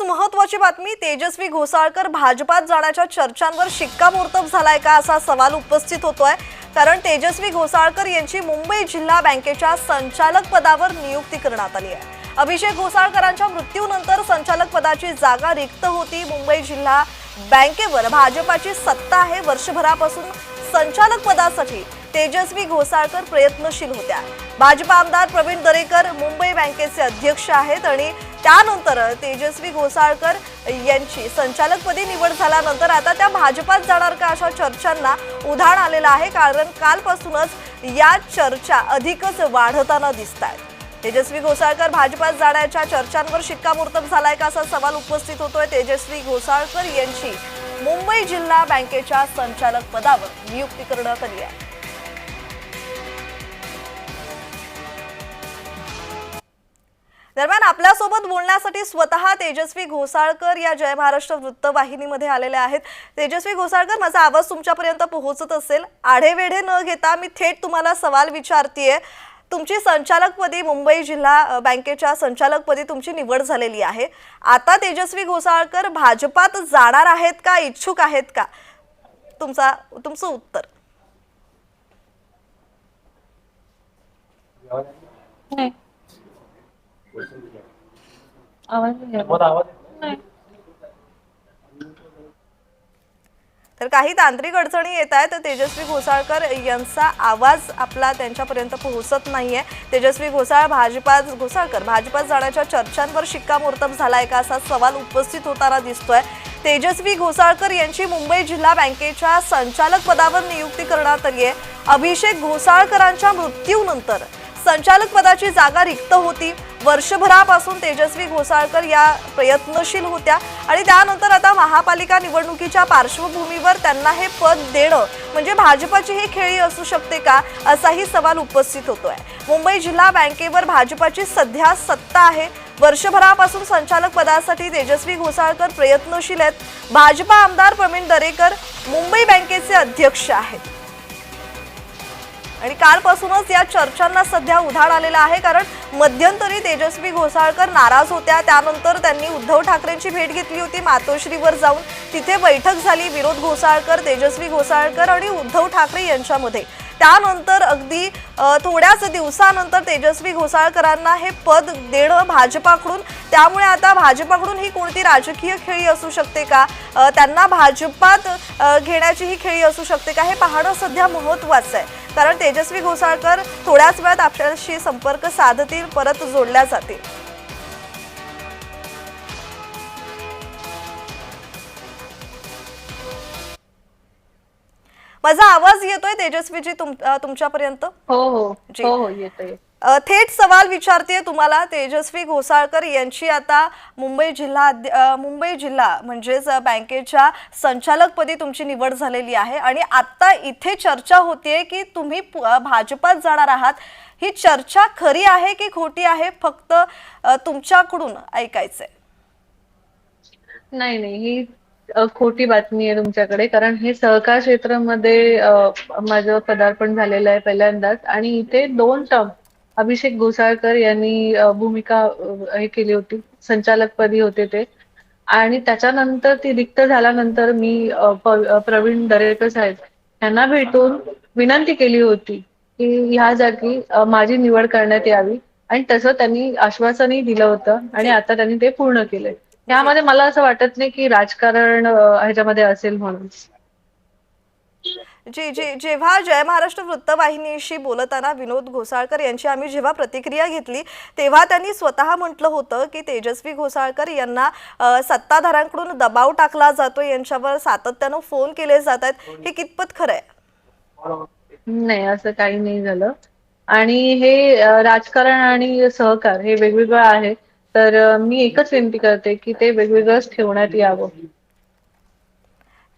महत्वाची बातमी तेजस्वी घोसाळकर भाजपात जाण्याच्या चर्चांवर शिक्कामोर्तब झालाय का असा सवाल उपस्थित होतोय. कारण तेजस्वी घोसाळकर यांची मुंबई जिल्हा बँकेच्या संचालक पदावर नियुक्ती करण्यात आली आहे. अभिषेक घोसाळकरांच्या मृत्यूनंतर संचालक पदाची जागा रिक्त होती मुंबई जिल्हा बँकेवर. भाजपाची सत्ता आहे वर्षभरापासून संचालक पदासाठी. तेजस्वी घोसाळकर प्रयत्नशील होत्या. भाजपा आमदार प्रवीण दरेकर मुंबई बँकेचे अध्यक्ष आहेत आणि त्यानंतर तेजस्वी घोसाळकर यांची संचालकपदी निवड झाल्यानंतर आता त्या भाजपात जाणार का अशा चर्चांना उधाण आलेलं आहे. कारण कालपासूनच या चर्चा अधिकच वाढताना दिसत आहेत तेजस्वी घोसाळकर भाजपात जाण्याच्या चर्चांवर शिक्कामोर्तब झालाय का असा सवाल उपस्थित होतोय. तेजस्वी घोसाळकर यांची मुंबई जिल्हा बँकेच्या संचालक पदावर नियुक्ती करण्यात आली आहे? दरम्यान आपल्यासोबत बोलण्यासाठी स्वतः तेजस्वी घोसाळकर या जय महाराष्ट्र वृत्तवाहिनीमध्ये आलेले आहेत. तेजस्वी घोसाळकर माझा आवाज तुमच्यापर्यंत पोहोचत असेल. आढेवेढे न घेता मी थेट तुम्हाला सवाल विचारतीये. तुमची संचालकपदी मुंबई जिल्हा बँकेच्या संचालकपदी तुमची निवड झालेली आहे. आता तेजस्वी घोसाळकर भाजपात जाणार आहेत का इच्छुक आहेत का? तुमचा तुमचं उत्तर. नाही. आवाज नाही येत. नाही. तर काही तांत्रिक अडचणी येत आहेत तर तेजस्वी घोसाळकर यांचा आवाज आपला त्यांच्यापर्यंत पोहोचत नाहीये. तेजस्वी घोसाळ भाजपात घोसाळकर भाजपात जाण्याच्या चर्चांवर शिक्कामोर्तब झालाय का असा सवाल उपस्थित होताना दिसतोय. तेजस्वी घोसाळकर यांची मुंबई जिल्हा बँकेच्या संचालक पदावर नियुक्ती करण्यात आली आहे अभिषेक घोसाळकरांच्या मृत्यूनंतर संचालक पदाची जागा रिक्त होती. वर्षभरापासून तेजस्वी घोसाळकर या प्रयत्नशील होत्या आणि त्यानंतर आता महापालिका निवडणुकीच्या पार्श्वभूमीवर त्यांना हे पद देणं म्हणजे भाजपाची ही खेळी असू शकते का असाही सवाल उपस्थित होतोय. मुंबई जिल्हा बँकेवर भाजपाची सध्या सत्ता आहे. वर्षभरापासून संचालक पदासाठी तेजस्वी घोसाळकर प्रयत्नशील आहेत. भाजपा आमदार प्रवीण दरेकर मुंबई बँकेचे अध्यक्ष आहेत. आणि कालपासूनच या चर्चांना सध्या उधाण आलेलं आहे कारण मध्यंतरी तेजस्वी घोसाळकर नाराज होत्या. त्यानंतर त्यांनी उद्धव ठाकरेंची भेट घेतली होती मातोश्रीवर जाऊन. तिथे बैठक झाली विरोध घोसाळकर तेजस्वी घोसाळकर आणि उद्धव ठाकरे यांच्यामध्ये. त्यानंतर अगदी थोड्याच दिवसानंतर तेजस्वी घोसाळकरांना हे पद देणं भाजपाकडून. त्यामुळे आता भाजपाकडून ही कोणती राजकीय खेळी असू शकते का? त्यांना भाजपात घेण्याची ही खेळी असू शकते का? हे पाहणं सध्या महत्वाचं आहे. कारण तेजस्वी घोसाळकर थोड्याच वेळात आपल्याशी संपर्क साधतील परत जोडल्या जातील. माझा आवाज येतोय तेजस्वीजी तुमच्यापर्यंत? हो हो. जी. हो हो येतोय. थेट सवाल विचारते तुम्हाला तेजस्वी घोसाळकर यांची आता मुंबई जिल्हा मुंबई जिल्हा म्हणजेच बँकेच्या संचालकपदी तुमची निवड झालेली आहे आणि आता इथे चर्चा होतीये की तुम्ही भाजपात जाणार आहात. ही चर्चा खरी आहे की खोटी आहे? फक्त तुमच्याकडून ऐकायचंय. नाही नाही. ही खोटी बातमी आहे तुमच्याकडे कारण हे सहकार क्षेत्रामध्ये माझं पदार्पण झालेलं आहे पहिल्यांदाच. आणि इथे दोन टर्म अभिषेक घोसाळकर यांनी भूमिका हे केली होती. संचालकपदी होते ते. आणि त्याच्यानंतर ती रिक्त झाल्यानंतर मी प्रवीण दरेकर साहेब यांना भेटून विनंती केली होती की ह्या जागी माझी निवड करण्यात यावी. आणि तसं त्यांनी आश्वासनही दिलं होतं आणि आता त्यांनी ते पूर्ण केलंय. त्यामध्ये मला असं वाटत नाही की राजकारण ह्याच्यामध्ये असेल म्हणून. जी जी जेव्हा जय महाराष्ट्र वृत्तवाहिनीशी बोलताना विनोद घोसाळकर यांची आम्ही जेव्हा प्रतिक्रिया घेतली तेव्हा त्यांनी स्वतः म्हटलं होतं की तेजस्वी घोसाळकर यांना सत्ताधाऱ्यांकडून दबाव टाकला जातो यांच्यावर सातत्यानं फोन केले जात आहेत. हे कितपत खरं आहे नाही असं काही नाही झालं. आणि हे राजकारण आणि सहकार हे वेगवेगळं आहे. तर मी एकच विनंती करते की ते वेगवेगळंच ठेवण्यात यावं.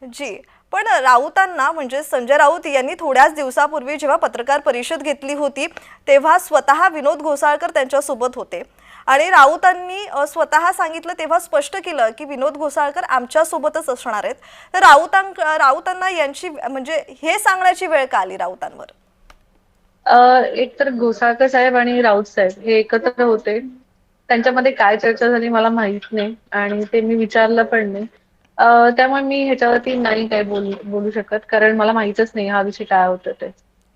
जी. पण राऊतांना म्हणजे संजय राऊत यांनी थोड्याच दिवसापूर्वी जेव्हा पत्रकार परिषद घेतली होती तेव्हा स्वतः विनोद घोसाळकर त्यांच्यासोबत होते. आणि राऊतांनी स्वतः सांगितलं तेव्हा स्पष्ट केलं की विनोद घोसाळकर आमच्यासोबतच असणार आहेत. तर राऊतां राऊतांना यांची म्हणजे हे सांगण्याची वेळ का आली राऊतांवर? एक तर घोसाळकर साहेब आणि राऊत साहेब हे एकत्र होते. त्यांच्यामध्ये काय चर्चा झाली मला माहीत नाही आणि ते मी विचारलं पण नाही. त्यामुळे मी ह्याच्यावरती नाही काय बोलू बोलू शकत. कारण मला माहितच नाही हा विषय काय होतं ते.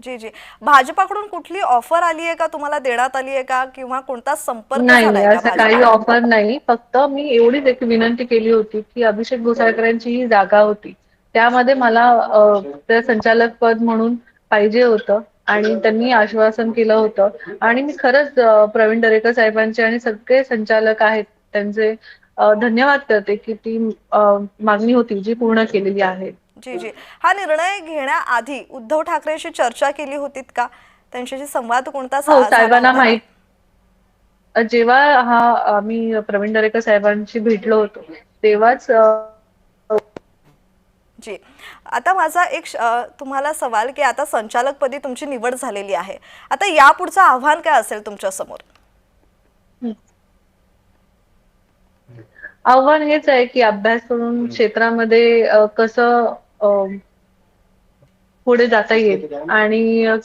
जी जी. भाजपाकडून कुठली ऑफर आली आहे का? तुम्हाला देण्यात आली आहे का? किंवा कोणता संपर्क नाही झालाय का असं काही ऑफर नाही. फक्त मी एवढीच एक विनंती केली होती की अभिषेक घोसाळकरांची ही जागा होती. त्यामध्ये मला अ, ते संचालक पद म्हणून पाहिजे होतं आणि त्यांनी आश्वासन केलं होतं. आणि मी खरंच अ, प्रवीण दरेकर साहेबांचे आणि सगळे संचालक आहेत. त्यांचे धन्यवाद करते की ती मागणी होती जी पूर्ण केलेली आहे. जी जी. हा निर्णय घेण्याआधी उद्धव ठाकरेशी चर्चा केली होतीत का? त्यांच्याशी संवाद कोणता हो साहेबांना होता? माहीत जेव्हा हा आम्ही प्रवीण दरेकर साहेबांशी भेटलो होतो तेव्हाच जी. आता माझा एक तुम्हाला सवाल की आता संचालकपदी तुमची निवड झालेली आहे. आता यापुढचं आव्हान काय असेल तुमच्यासमोर आव्हान हेच आहे की अभ्यास करून क्षेत्रामध्ये अ, कसं अ, पुढे जाता येईल. आणि अ,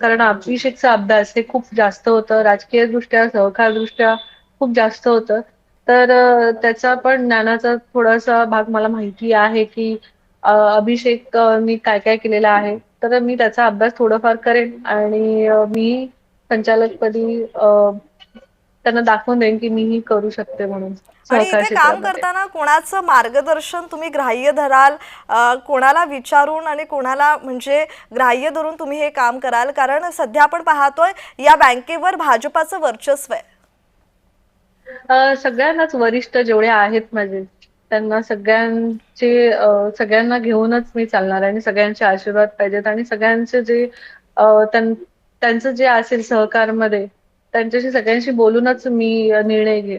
कारण अभिषेकचा अभ्यास हे खूप जास्त होतं. राजकीय दृष्ट्या सहकार दृष्ट्या खूप जास्त होतं. तर अ, त्याचा पण ज्ञानाचा थोडासा भाग मला माहिती आहे की अ, अभिषेक अ, मी काय काय केलेलं आहे. तर मी त्याचा अभ्यास थोडंफार करेन आणि अ, मी संचालकपदी अ, त्यांना दाखवून देईन की मीही करू शकते म्हणून. आणि सहकार इथे काम करताना कोणाचं मार्गदर्शन तुम्ही ग्राह्य धराल कोणाला विचारून आणि कोणाला म्हणजे ग्राह्य धरून तुम्ही हे काम कराल? कारण सध्या आपण पाहतोय या बँकेवर भाजपाचं वर्चस्व आहे. सगळ्यांनाच वरिष्ठ जेवढे आहेत माझे त्यांना सगळ्यांचे सगळ्यांना घेऊनच मी चालणार आहे आणि सगळ्यांचे आशीर्वाद पाहिजेत आणि सगळ्यांचे जे त्यांचं जे असेल सहकारमध्ये त्यांच्याशी सगळ्यांशी बोलूनच मी निर्णय घेईन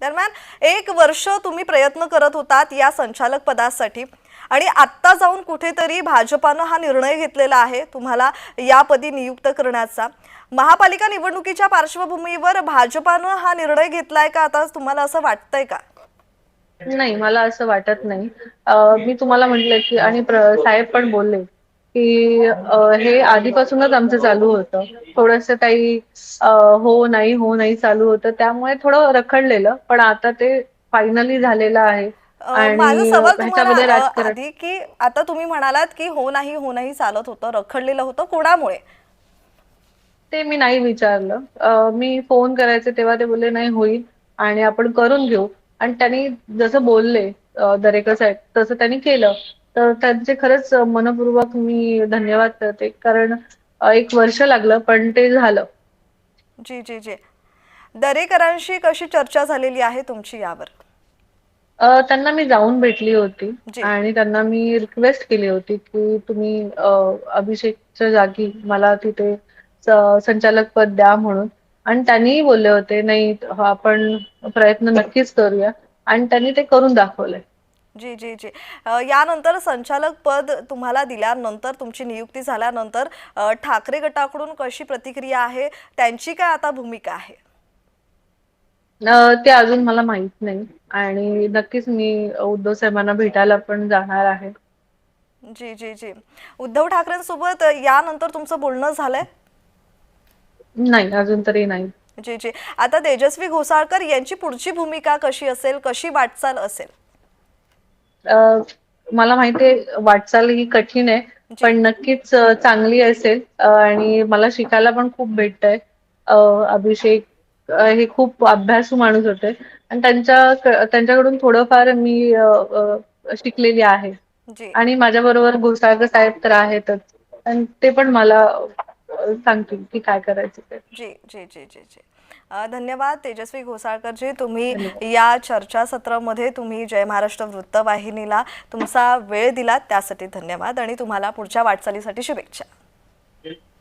दरम्यान एक वर्ष तुम्ही प्रयत्न करत होतात या संचालक पदासाठी. आणि आत्ता जाऊन कुठेतरी भाजपानं हा निर्णय घेतलेला आहे तुम्हाला यापदी नियुक्त करण्याचा. महापालिका निवडणुकीच्या पार्श्वभूमीवर भाजपानं हा निर्णय घेतलाय का? आता तुम्हाला असं वाटतंय का? नाही मला असं वाटत नाही. अ, मी तुम्हाला म्हटलं की आणि प्र- साहेब पण बोलले. की हे आधीपासूनच आमचं चालू होतं. थोडस काही हो नाही हो नाही चालू होतं. त्यामुळे थोडं रखडलेलं. पण आता ते फायनली झालेलं आहे. माझा सवाल तुम्हाला आधी की आता तुम्ही म्हणालात की हो नाही हो नाही चालत होतं रखडलेलं होतं. कोणामुळे? ते मी नाही विचारलं. मी फोन करायचे तेव्हा ते बोलले नाही होईल. आणि आपण करून घेऊ. आणि त्यांनी जसं बोलले दरेकर साहेब तसं त्यांनी केलं. तर त्यांचे खरंच मनपूर्वक मी धन्यवाद करते. कारण एक वर्ष लागलं पण ते झालं. जी जी जी. दरेकरांशी कशी चर्चा झालेली आहे तुमची यावर? त्यांना मी जाऊन भेटली होती. आणि त्यांना मी रिक्वेस्ट केली होती की तुम्ही अभिषेकच्या जागी मला तिथे संचालक पद द्या म्हणून. आणि त्यांनीही बोलले होते नाही आपण प्रयत्न नक्कीच करूया. आणि त्यांनी ते करून दाखवलंय. जी जी जी. यानंतर संचालक पद तुम्हाला दिल्यानंतर तुमची नियुक्ती झाल्यानंतर ठाकरे गटाकडून कशी प्रतिक्रिया आहे? त्यांची काय आता भूमिका आहे? ते अजून मला माहीत नाही. आणि नक्कीच मी उद्धव साहेबांना भेटायला पण जाणार आहे. जी जी जी. उद्धव ठाकरेंसोबत यानंतर तुमचं बोलणं झालंय? नाही अजून तरी नाही. जी जी. आता तेजस्वी घोसाळकर यांची पुढची भूमिका कशी असेल? कशी वाटचाल असेल? मला माहितीये वाटचाल ही कठीण आहे पण नक्कीच चांगली असेल. आणि मला शिकायला पण खूप भेटतंय. अभिषेक हे खूप अभ्यासू माणूस होते. आणि त्यांच्या त्यांच्याकडून थोडंफार मी शिकलेली आहे. जी. आणि माझ्या बरोबर घोसाळकर साहेब तर आहेतच. आणि ते पण मला सांगतील की काय करायचं ते. जी जी जी जी जी. धन्यवाद तेजस्वी घोसाळकरजी तुम्ही धन्यवाद. या चर्चासत्रामध्ये तुम्ही जय महाराष्ट्र वृत्तवाहिनीला तुमचा वेळ दिलात त्यासाठी धन्यवाद आणि तुम्हाला पुढच्या वाटचालीसाठी शुभेच्छा